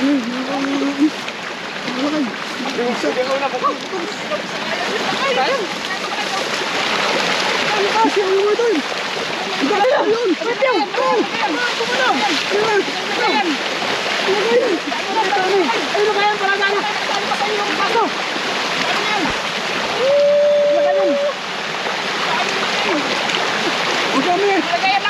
Huwag kami! Huwag kami!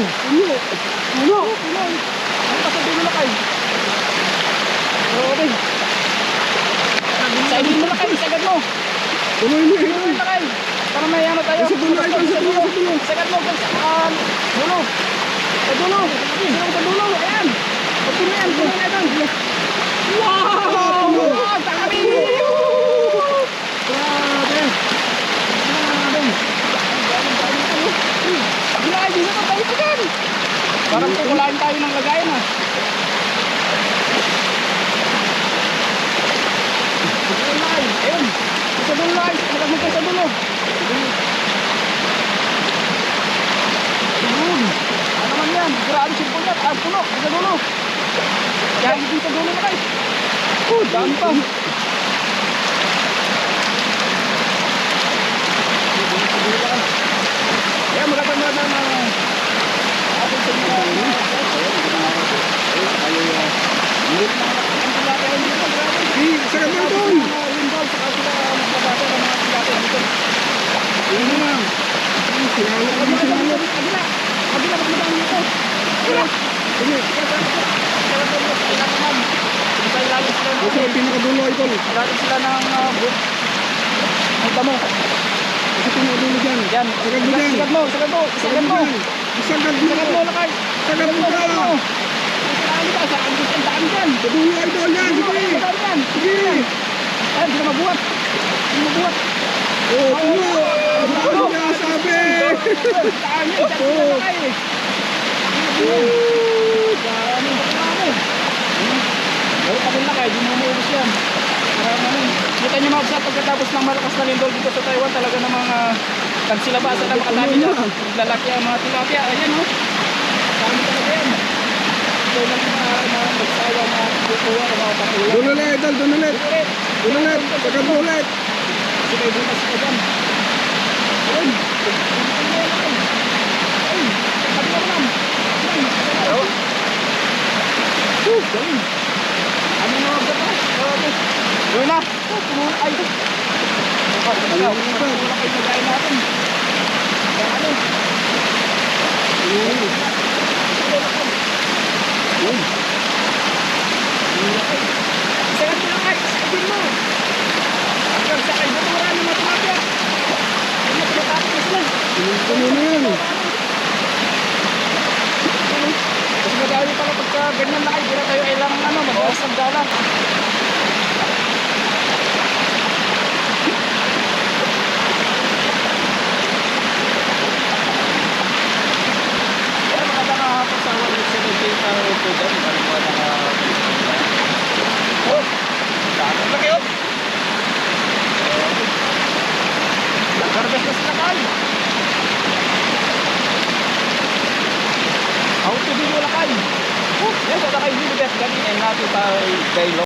Wow. Ano? Ano? Ano pa sa dulo na kayo? Okay. Sa mo na kayo, sagad mo. Tuloy mo ito. Tuloy na kayo. Para may ano tayo. Sa dulo, ito, sa sa dulo. Sagad mo, kung saan. Dulo. Sa dulo. Sa dulo. Ayan. Pag puno yan, puno na ito. Wow! Wow! Dami! Grabe. Ginaay, di na tayo pa yan. Parang kukulain tayo ng lagayan ah. Ayun na ay, ayun. Sa dulo nagagod kayo sa dulo. Ayun. Ano naman yan? Grabe si Punyat. Ah, puno. Sa dulo. Kaya hindi sa dulo na kayo. Oh, dami pa. Kaya maganda na na na ating sa mga Sige, sagad mo doon. Ayan na. Sinalo ka mo, sinalo. Ito ang pinakadulo ito. Ilalim sila ng uh, boot. Ang damo. Ang pinakadulo dyan. Yan. Sagad mo dyan. Sagad mo, sagad mo, sagad mo. Sagad mo. Sagad mo, lakay. Sagad mo. Sagad mo. Saan ka? Saan daan dyan. Sa dulo ito. Yan, sige. Sige. Ay, hindi na mabuhat. Hindi mabuhat. Oh, puno. Ano kita nyo mga sa pagkatapos ng malakas na lindol dito sa Taiwan, talaga ng mga pagsilabasan na makatabi Ano na. na? Lalaki ang mga tilapia. Ayan o. Dami talaga yan. Ito lang na, na magsawa na kukuha ng mga patulang. Doon ulit, Idol. Doon ulit. Doon ulit. Mo ulit. Sige, bukas ka dyan. Ayun. Ayun. Ayun. Sabi ka naman. Ayun. Ayun. Woo, galing. Ano na bata? Grabe. Yun na. Oh, puno na ay. Bukas na daw. Ayun na ba? Puno na kayo natin. Ano? Yun. Mo lang ay. Isagatin mo. Hanggang sa kayo. Ito marami na tilapia. Ayun na, tumatapos na sila. Puno ganyan na kayo, hindi na tayo kailangan ano, madalas ng dala. Kaya maganda nga hapon sa 170 para ito dyan, parang mga naka... Oh! Dami laki oh! Garbes na sila kayo! How to do lakay? Ada kayo dito, Beth. Kanina natin tayo kay